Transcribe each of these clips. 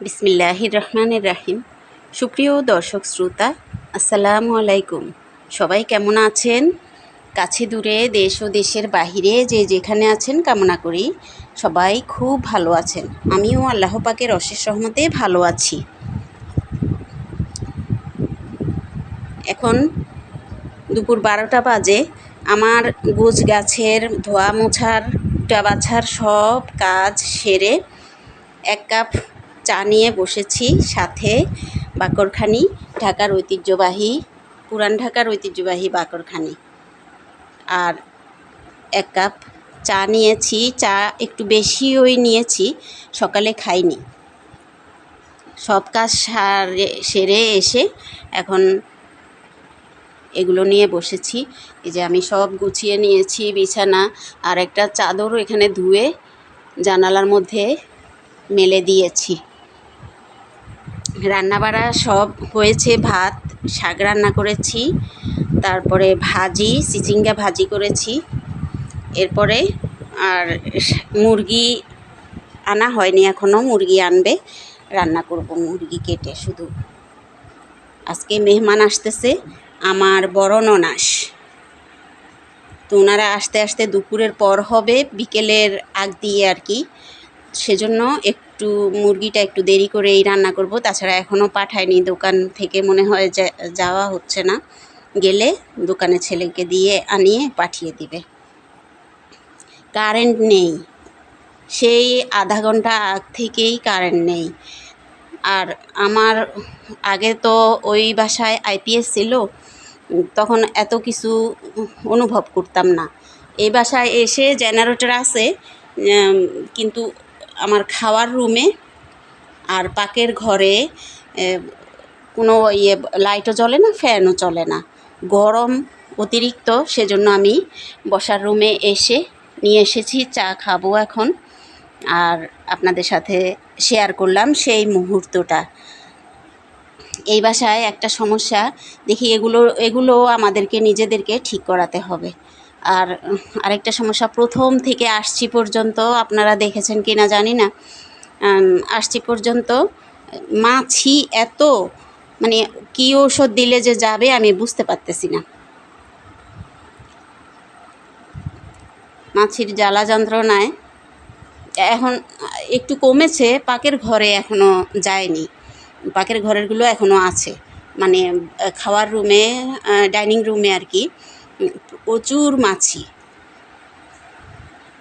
বিসমিল্লাহির রহমানির রাহিম। সুপ্রিয় দর্শক শ্রোতা, আসসালামু আলাইকুম। সবাই কেমন আছেন? কাছে দূরে, দেশ ও দেশের বাহিরে যে যেখানে আছেন, কামনা করি সবাই খুব ভালো আছেন। আমিও আল্লাহ পাকের অশেষ রহমতে ভালো আছি। এখন দুপুর বারোটা বাজে। আমার গোছ গাছের ধোয়া মোছার, টা বাছার সব কাজ সেরে এক কাপ চা নিয়ে বসেছি সাথে বাকরখানি, ঢাকার ঐতিহ্যবাহী, পুরান ঢাকার ঐতিহ্যবাহী বাকরখানি। আর এক কাপ চা নিয়েছি, চা একটু বেশি ওই নিয়েছি, সকালে খাইনি। সব কাজ সারে, সেরে এসে এখন এগুলো নিয়ে বসেছি। এই যে আমি সব গুছিয়ে নিয়েছি, বিছানা আর একটা চাদরও এখানে ধুয়ে জানালার মধ্যে মেলে দিয়েছি। রান্নাবাড়া সব হয়েছে, ভাত, শাক রান্না করেছি, তারপরে ভাজি চিচিঙ্গা ভাজি করেছি, এরপরে আর মুরগি আনা হয়নি এখনও মুরগি আনবে, রান্না করব মুরগি কেটে শুধু। আজকে মেহমান আসতেছে, আমার বড় ননাস। তো ওনারা আসতে আসতে দুপুরের পর হবে, বিকেলের আগ দিয়ে আর কি। সেজন্য একটু মুরগিটা একটু দেরি করেই রান্না করব। তাছাড়া এখনও পাঠায়নি, দোকান থেকে মনে হয় যাওয়া হচ্ছে না। গেলে দোকানে ছেলেকে দিয়ে আনিয়ে পাঠিয়ে দিবে। কারেন্ট নেই। সেই আধা ঘণ্টা আগ থেকেই কারেন্ট নেই। আর আমার আগে তো ওই বাসায় আইপিএস ছিল, তখন এত কিছু অনুভব করতাম না। এই বাসায় এসে জেনারেটর আছে কিন্তু আমার খাওয়ার রুমে আর পাকের ঘরে কোনো ইয়ে লাইটও জ্বলে না, ফ্যানও চলে না। গরম অতিরিক্ত, সেজন্য আমি বসার রুমে এসে নিয়ে এসেছি, চা খাব এখন। আর আপনাদের সাথে শেয়ার করলাম সেই মুহূর্তটা। এই বাসায় একটা সমস্যা, দেখি এগুলো এগুলো আমাদেরকে, নিজেদেরকে ঠিক করাতে হবে। আর আরেকটা সমস্যা, প্রথম থেকে আসছি পর্যন্ত আপনারা দেখেছেন কি না জানি না। আসছি পর্যন্ত, মাছি এত মানে কী ওষুধ দিলে যে যাবে আমি বুঝতে পারতেছি না। মাছির জ্বালা যন্ত্রণায় এখন একটু কমেছে, পাকের ঘরে এখনও যায়নি। পাকের ঘরেরগুলো এখনও আছে। মানে খাওয়ার রুমে ডাইনিং রুমে আর কি। প্রচুর মাছি।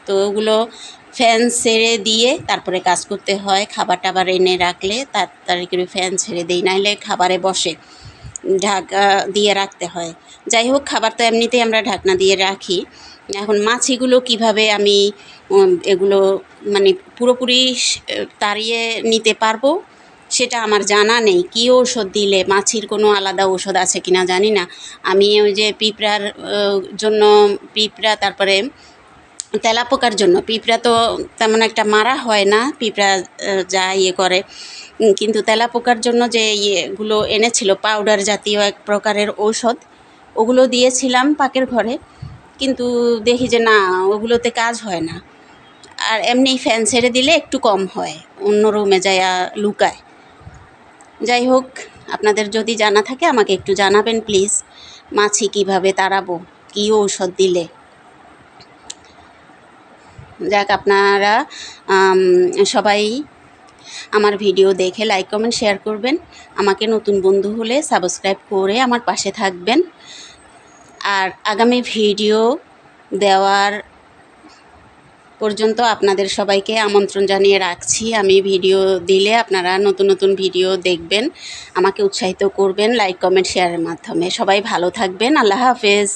তো ওগুলো ফ্যান ছেড়ে দিয়ে তারপরে কাজ করতে হয়, খাবার টাবার এনে রাখলে তাড়াতাড়ি করে ফ্যান ছেড়ে দিই নাহলে খাবারে বসে ঢাকা দিয়ে রাখতে হয়। যাই হোক, খাবার তো এমনিতেই আমরা ঢাকনা দিয়ে রাখি। এখন মাছিগুলো কীভাবে আমি এগুলো মানে পুরোপুরি তাড়িয়ে নিতে পারব? সেটা আমার জানা নেই। কী ঔষধ দিলে মাছির কোনো আলাদা ঔষধ আছে কি না জানি না। আমি ওই যে পিঁপড়ার জন্য পিঁপড়া, তারপরে তেলাপোকার জন্য। পিঁপড়া তো তেমন একটা মারা হয় না, পিঁপড়া যা ইয়ে করে। কিন্তু তেলাপোকার জন্য যে ইয়েগুলো এনেছিল, পাউডার জাতীয় এক প্রকারের ঔষধ, ওগুলো দিয়েছিলাম পাকের ঘরে। কিন্তু দেখি যে না, ওগুলোতে কাজ হয় না। আর এমনি ফ্যান ছেড়ে দিলে একটু কম হয়, অন্য রুমে যায় লুকায়। যাই হোক, আপনাদের যদি জানা থাকে, আমাকে একটু জানাবেন প্লিজ মাছি কীভাবে তাড়াবো, কী ঔষধ দিলে? যাক, আপনারা সবাই আমার ভিডিও দেখে লাইক কমেন্ট শেয়ার করবেন। আমাকে নতুন বন্ধু হলে সাবস্ক্রাইব করে আমার পাশে থাকবেন। আর আগামী ভিডিও দেওয়ার পর্যন্ত আপনাদের সবাইকে আমন্ত্রণ জানিয়ে রাখছি। আমি ভিডিও দিলে আপনারা নতুন নতুন ভিডিও দেখবেন, আমাকে উৎসাহিত করবেন লাইক কমেন্ট শেয়ারের মাধ্যমে। সবাই ভালো থাকবেন। আল্লাহ হাফেজ।